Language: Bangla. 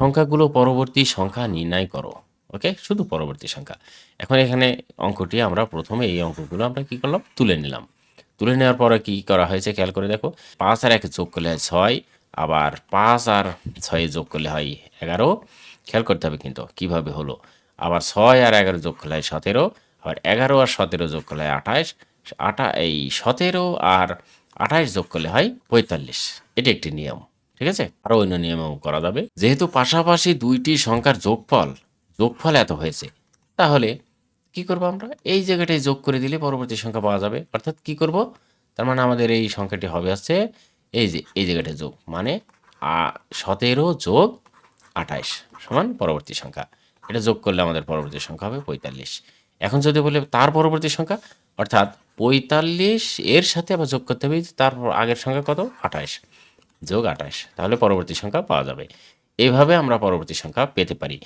সংখ্যাগুলো পরবর্তী সংখ্যা নির্ণয় করো, ওকে? শুধু পরবর্তী সংখ্যা। এখন এখানে অঙ্কটি আমরা প্রথমে এই অঙ্কগুলো আমরা কি করলাম? তুলে নিলাম। তুলে নেওয়ার পরে কি করা হয়েছে খেয়াল করে দেখো, পাঁচ আর এক যোগ করলে হয় ছয়, আবার পাঁচ আর ছয় যোগ করলে হয় এগারো। খেয়াল করতে হবে কিন্তু কীভাবে হলো। আবার ছয় আর এগারো যোগ করলে হয় সতেরো, আবার এগারো আর সতেরো যোগ করলে হয় আঠাশ, আটা, এই সতেরো আর আঠাশ যোগ করলে হয় পঁয়তাল্লিশ। এটি একটি নিয়ম। ঠিক আছে? আরও অন্য নিয়মও করা যাবে। যেহেতু পাশাপাশি দুইটি সংখ্যার যোগফল যোগফল এত হয়েছে, তাহলে কি করব আমরা? এই জায়গাটায় যোগ করে দিলে পরবর্তী সংখ্যা পাওয়া যাবে। অর্থাৎ কি করব? তার মানে আমাদের এই সংখ্যাটি হবে হচ্ছে এই যে, এই জায়গাটায় যোগ মানে সতেরো যোগ আঠাইশ সমান পরবর্তী সংখ্যা। এটা যোগ করলে আমাদের পরবর্তী সংখ্যা হবে পঁয়তাল্লিশ। এখন যদি বলে তার পরবর্তী সংখ্যা, অর্থাৎ পঁয়তাল্লিশ এর সাথে আবার যোগ করতে হবে, তার আগের সংখ্যা কত? আঠাইশ। যোগ আঠাশ তাহলে পরবর্তী সংখ্যা পাওয়া যাবে। এভাবে আমরা পরবর্তী সংখ্যা পেতে পারি।